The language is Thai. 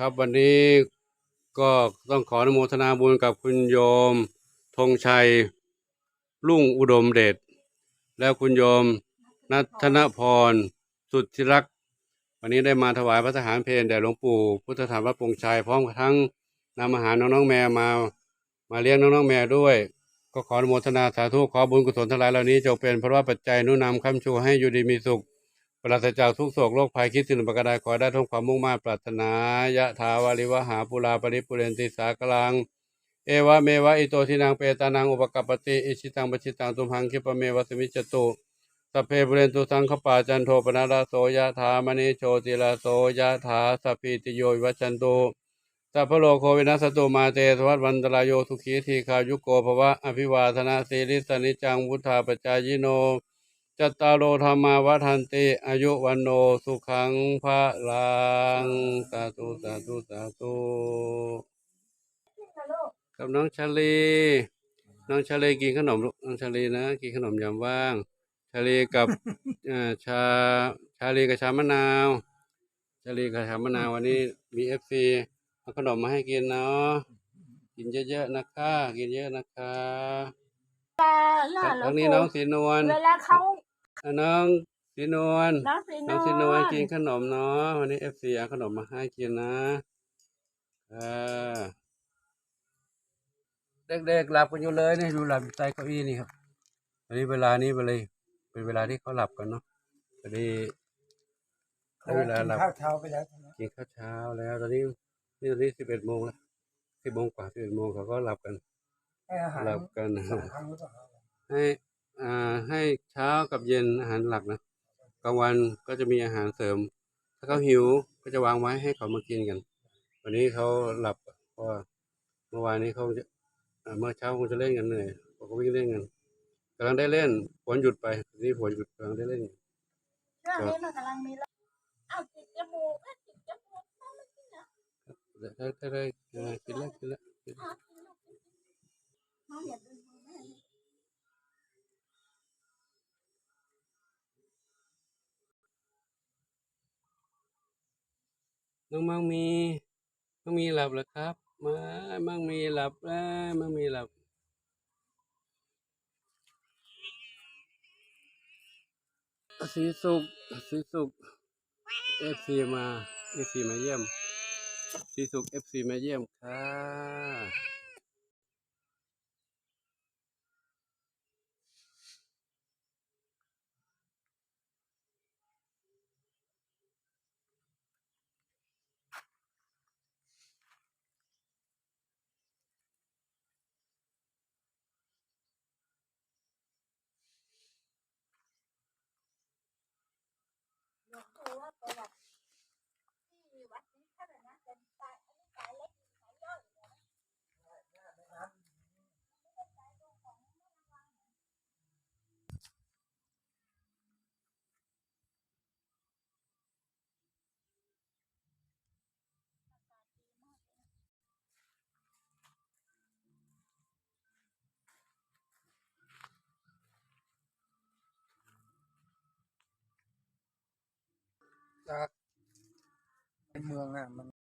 ครับวันนี้ก็ต้องขออนุโมทนาบุญกับคุณโยมธงชัยรุ่งอุดมเดชแล้วคุณโยมนัทนพร สุดที่รักวันนี้ได้มาถวายพระทหารเพลแด่หลวงปู่พุทธธรรมวัดปงชัยพร้อมทั้งนำอาหารน้องๆแมวมา มาเลี้ยงน้องๆแมวด้วย ก็ขออนุโมทนาสาธุขอบุญกุศลทั้งหลายเหล่านี้จงเป็นพระว่าปัจจัยนุนำคำชูให้อยู่ดีมีสุข ปราศจากทุกโศกโรคภัยคิดสิ่งประการใดขอได้ทั้งความมุ่งมั่นปรารถนายะถาวาริวหาปุราปริปุเรนติสากลัง เอวะเมวะอิโตทินังเปตานังอุปกัปปติอิชิตังปชิตังตุมหังคิปะเมวะสมิจตุสัพเพปุเรนตุสังขปาจันโทปนาราโสยะถามณีโชติลาโสยะถาสัพพิติโยวิวัจจันตุสัพพโลโควินัสตุมาเตสวัสวันตรายโยทุขีทีคายุโกภวะอภิวาทนาสีริสนิจังวุธาปจายโน จัตตารโอธรรมาวัฏันติอายุวันโนสุขังพระลังสาธุสาธุสาธุกับน้องชาลีน้องชาลีกินขนมลูกน้องชาลีนะกินขนมยามว่าง ชาลีกับเอ่อชาชาลีกับชามะนาว ชาลีกับชามะนาววันนี้มีเอฟซีเอาขนมมาให้กินเนาะกินเยอะๆนะคะกินเยอะนะคะล่ะหลวทั้งงนี้ปู่น้องสีนวล เวลาเขา อะน้องสีนวลน้องสีนน้องสินววลลกินขนมเนาะวันนี้เอฟซีเอาขนมมาให้กินนะอ่าเด็กๆหลับกันอยู่เลยนี่ดูหลับอยู่ใต้เก้าอี้นี่ครับวันนี้เวลานี้ไปเลยเป็นเวลาที่เขาหลับกันเนาะพอดีได้เวลาหลับ ข้าวเช้าไปแล้วใช่ไหมกินข้าวเช้าแล้วตอนนี้นี่ตอนนี้สิบเอ็ดโมงแล้วสิบโมงกว่าสิบเอ็ดโมงเขาก็หลับกันให้อาหารหลับกัน สองครั้งหรือเปล่าครับให้อ่า ให้เช้ากับเย็นอาหารหลักนะกลางวันก็จะมีอาหารเสริม ถ้าเขาหิวก็จะวางไว้ให้เขามากินกัน วันนี้เขาหลับเพราะว่าเมื่อวานนี้เขาจะอ่าเมื่อเช้าคงจะเล่นกันเหนื่อยเขาก็วิ่งเล่นกันกำลังได้เล่นฝนหยุดไปนี่ฝนหยุดกำลังได้เล่นช่วงนี้มันกำลังมีแล้วอ้าวติดจมูกเอ้ยติดจมูกทำไมกินอะได้ได้ได้ได้อ่ากินแล้วกินแล้วกินแล้ว อ้าวกินลูกกินกินน้องอย่าดึงมือแม่ น้องมังมีมังมีหลับเหรอครับมามังมีหลับแล้วมังมีหลับสีสุกสีสุกเอฟซีมาเอฟซีมาเยี่ยมสีสุกเอฟซีมาเยี่ยมค่ะจากในเมืองอะมัน